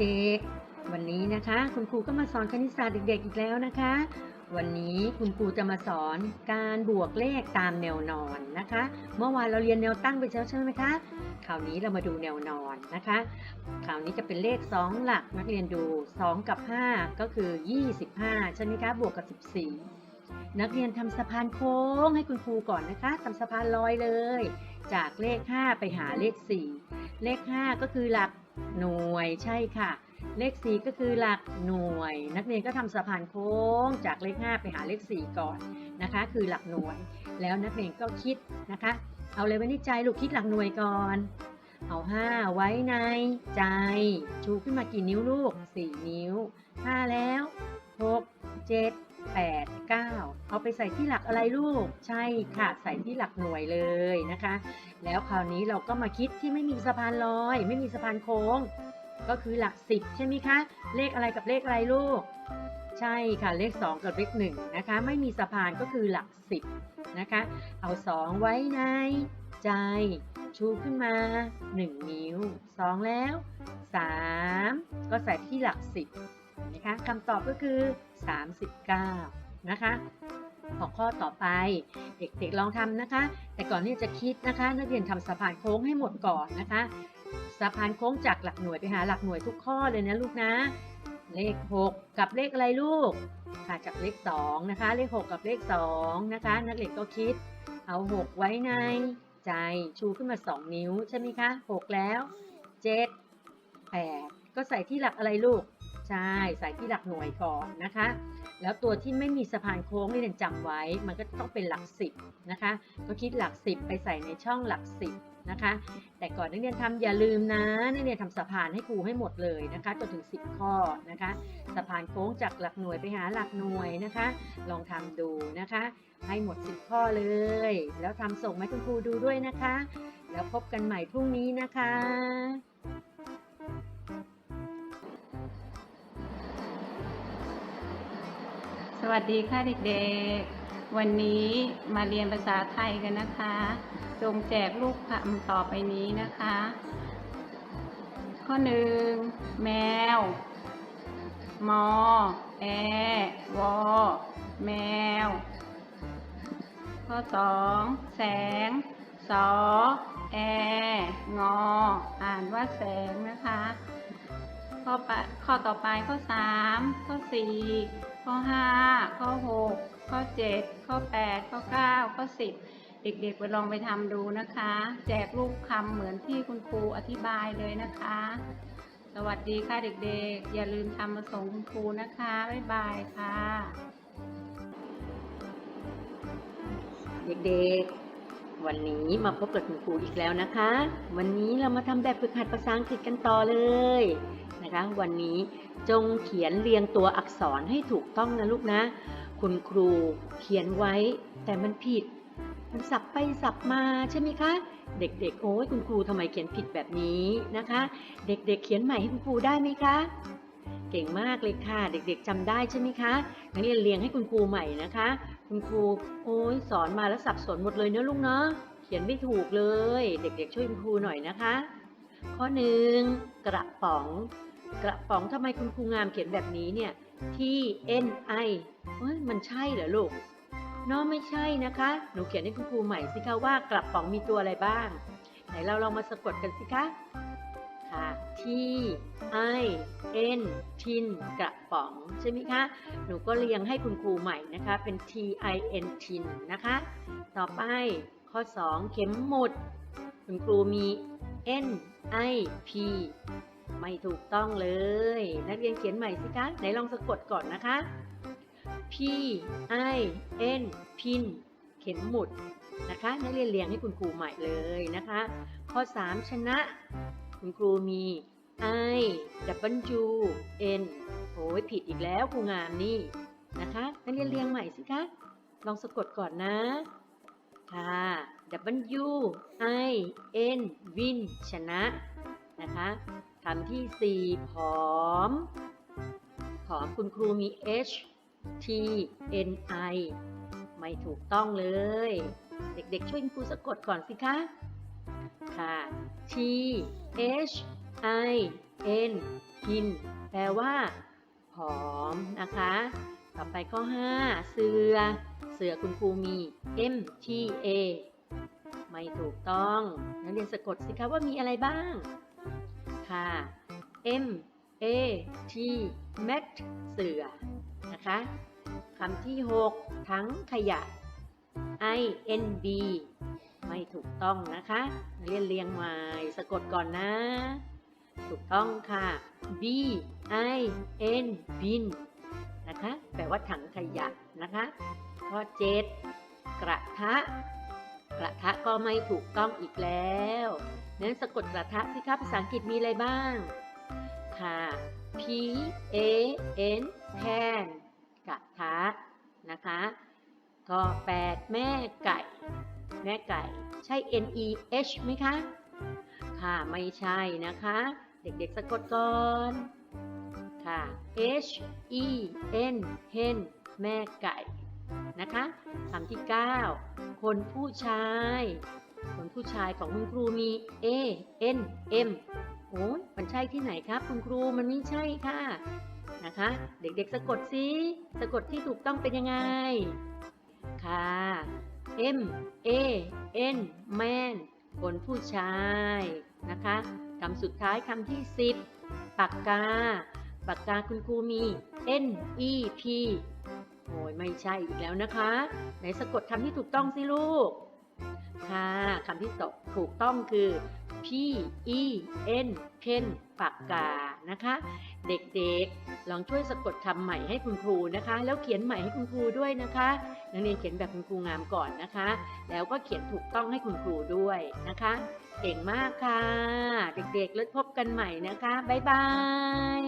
เด็กๆ วันนี้นะคะ คุณครูก็มาสอนคณิตศาสตร์เด็กๆ อีกแล้วนะคะ วันนี้คุณครูจะมาสอนการบวกเลขตามแนวนอนนะคะ เมื่อวานเราเรียนแนวตั้งไปแล้วใช่ไหมคะ คราวนี้เรามาดูแนวนอนนะคะ คราวนี้จะเป็นเลข 2 หลักนักเรียนดู 2 กับ 5 ก็คือ 25 ใช่ไหมคะ บวกกับ 14 นักเรียนทำสะพานโค้งให้คุณครูก่อนนะคะทำสะพานลอยเลย จากเลข 5 ไปหาเลข 4 เลข 5 ก็คือหลัก หน่วยใช่ค่ะ เลข 4 ก็คือหลักหน่วย นักเรียนก็ทำสะพานโค้งจากเลข 5 ไปหาเลข 4 ก่อนนะคะ คือหลักหน่วย แล้วนักเรียนก็คิดนะคะ เอาเลยไว้ในใจลูกคิดหลักหน่วยก่อน เอา 5 ไว้ในใจ ชูขึ้นมากี่นิ้วลูก 4 นิ้ว 5 แล้ว 6 7 8 9 เอาไปใส่ที่หลักอะไรลูก ใช่ค่ะ ใส่ที่หลักหน่วยเลยนะคะ แล้วคราวนี้เราก็มาคิดที่ไม่มีสะพานลอย ไม่มีสะพานโค้ง ก็คือหลัก 10 ใช่ไหมคะ เลขอะไรกับเลขอะไรลูก ใช่ค่ะ เลข 2 กับเลข1นะคะ ไม่มีสะพานก็คือหลัก 10 นะคะ เอา 2 ไว้ในใจ ชูขึ้นมา 1 นิ้ว 2 แล้ว 3 ก็ใส่ที่หลัก 10 นะคะคำตอบก็คือ 39 นะคะหัวข้อต่อไป เด็กๆลองทำนะคะ แต่ก่อนที่จะคิดนะคะ นักเรียนทำสะพานโค้งให้หมดก่อนนะคะ สะพานโค้งจากหลักหน่วยไปหาหลักหน่วยทุกข้อเลยนะลูกนะ เลข 6 กับเลขอะไรลูก ค่ะจากเลข2นะคะ เลข 6 กับเลข2นะคะ นักเรียนก็คิด เอา 6 ไว้ในใจชูขึ้นมา 2 นิ้วใช่ไหมคะ 6 แล้ว 7 8 ก็ใส่ที่หลักอะไรลูก ใช่ใส่ที่หลักหน่วยก่อนนะคะ แล้วตัวที่ไม่มีสะพานโค้งนี่เรียนจำไว้ มันก็ต้องเป็นหลัก10นะคะ ก็คิดหลัก10ไปใส่ในช่องหลัก10นะคะ แต่ก่อนนักเรียนทำอย่าลืมนะนักเรียนทำสะพานให้ครูให้หมดเลยนะคะจนถึง 10 ข้อนะคะ สะพานโค้งจากหลักหน่วยไปหาหลักหน่วยนะคะ ลองทำดูนะคะ ให้หมด 10 ข้อเลย แล้วทำส่งให้คุณครูดูด้วยนะคะ แล้วพบกันใหม่พรุ่งนี้นะคะ วัสดีค่ะเด็กๆ วันนี้มาเรียนภาษาไทยกันนะคะ จงแจกลูกคำต่อไปนี้นะคะ ข้อหนึ่งแมว มอ แอ วอ แมว ข้อสองแสง สอ แอ งอ อ่านว่าแสงนะคะ ข้อปข้อต่อไปข้อ3ข้อ4ข้อห้า 5 ข้อ 6 ข้อ 7 ข้อ 8 ข้อ 9 ข้อ 10 เด็กๆไปลองไปทำดูนะคะ แจกรูปคำเหมือนที่คุณครูอธิบายเลยนะคะ สวัสดีค่ะเด็กๆ อย่าลืมทำมาส่งคุณครูนะคะ บ๊ายบายค่ะ เด็กๆวันนี้มาพบกับคุณครูอีกแล้วนะคะ วันนี้เรามาทำแบบฝึกหัดภาษาอังกฤษกันต่อเลย นะคะวันนี้ จงเขียนเรียงตัวอักษรให้ถูกต้องนะลูกนะ คุณครูเขียนไว้แต่มันผิด มันสับไปสับมาใช่ไหมคะ เด็กๆ โอ้ยคุณครูทำไมเขียนผิดแบบนี้นะคะ เด็กๆ เขียนใหม่ให้คุณครูได้ไหมคะเก่งมากเลยค่ะ เด็กๆจำได้ใช่ไหมคะนักเรียนเรียงให้คุณครูใหม่นะคะ คุณครูโอ้ยสอนมาแล้วสับสนหมดเลยเนอะลูกเนาะเขียนไม่ถูกเลย เด็กๆ ช่วยคุณครูหน่อยนะคะ ข้อหนึ่งกระป๋อง กระป๋องทำไมคุณครูงามเขียนแบบนี้เนี่ย T N I เฮ้ยมันใช่เหรอลูกเนาะไม่ใช่นะคะ หนูเขียนให้คุณครูใหม่สิคะว่ากระป๋องมีตัวอะไรบ้าง ไหนเราลองมาสะกดกันสิคะค่ะ T I N ทินกระป๋องใช่ไหมคะ หนูก็เรียงให้คุณครูใหม่นะคะ เป็น T I N ทินนะคะ ต่อไปข้อ 2 เข็มหมุด คุณครูมี N I P ไม่ถูกต้องเลย นักเรียนเขียนใหม่สิคะไหนลองสะกดก่อนนะคะ P I N พินเข็มหมุดนะคะ นักเรียนเรียงให้คุณครูใหม่เลยนะคะ ข้อ 3 ชนะ คุณครูมี I W N โอ้ยผิดอีกแล้วครูงามนี่นะคะ นักเรียนเรียงใหม่สิคะ ลองสะกดก่อนนะค่ะ W I N วินชนะ นะคะคำที่ 4 ผอม ผอมคุณครูมี H T N I ไม่ถูกต้องเลย เด็กๆช่วยคุณครูสะกดก่อนสิคะ ค่ะ T H I N พินแปลว่า ผอมนะคะ ต่อไปข้อ 5 เสือ เสือคุณครูมี M T A ไม่ถูกต้อง นักเรียนสะกดสิคะว่ามีอะไรบ้าง ค่ะ M A T mat เสือนะคะคำที่ 6 ทั้งขยะ I N B ไม่ถูกต้องนะคะเรียนเรียงใหม่สะกดก่อนนะ ถูกต้องค่ะ B I N bin นะคะ แปลว่าถังขยะนะคะ ข้อ 7 กระทะ กระทะก็ไม่ถูกต้องอีกแล้วนั้นสะกดกระทะสิครับภาษาอังกฤษมีอะไรบ้าง ค่ะ P A N pan กระทะนะคะ ก็แปดแม่ไก่ แม่ไก่ ใช่ N E H ไหมคะ ค่ะ ไม่ใช่นะคะ เด็กๆสะกดก่อนค่ะ H E N hen แม่ไก่ นะคะคำที่ 9 คนผู้ชาย คนผู้ชายของคุณครูมี A N M โอ้ยมันใช่ที่ไหนครับ คุณครูมันไม่ใช่ค่ะนะคะ เด็กๆสะกดซิสะกดที่ถูกต้องเป็นยังไง ค่ะ M A N man คนผู้ชายนะคะคำสุดท้ายคำที่ 10ปากกาปากกาคุณครูมี N E P โอ้ยไม่ใช่อีกแล้วนะคะ ไหนสะกดคำที่ถูกต้องสิลูก ค่ะคำที่ตกถูกต้องคือ P E N pen ปากกานะคะ เด็กๆ ลองช่วยสะกดคำใหม่ให้คุณครูนะคะ แล้วเขียนใหม่ให้คุณครูด้วยนะคะนักเรียนเขียนแบบคุณครูงามก่อนนะคะ แล้วก็เขียนถูกต้องให้คุณครูด้วยนะคะเก่งมากค่ะ เด็กๆแล้วพบกันใหม่นะคะบ๊ายบาย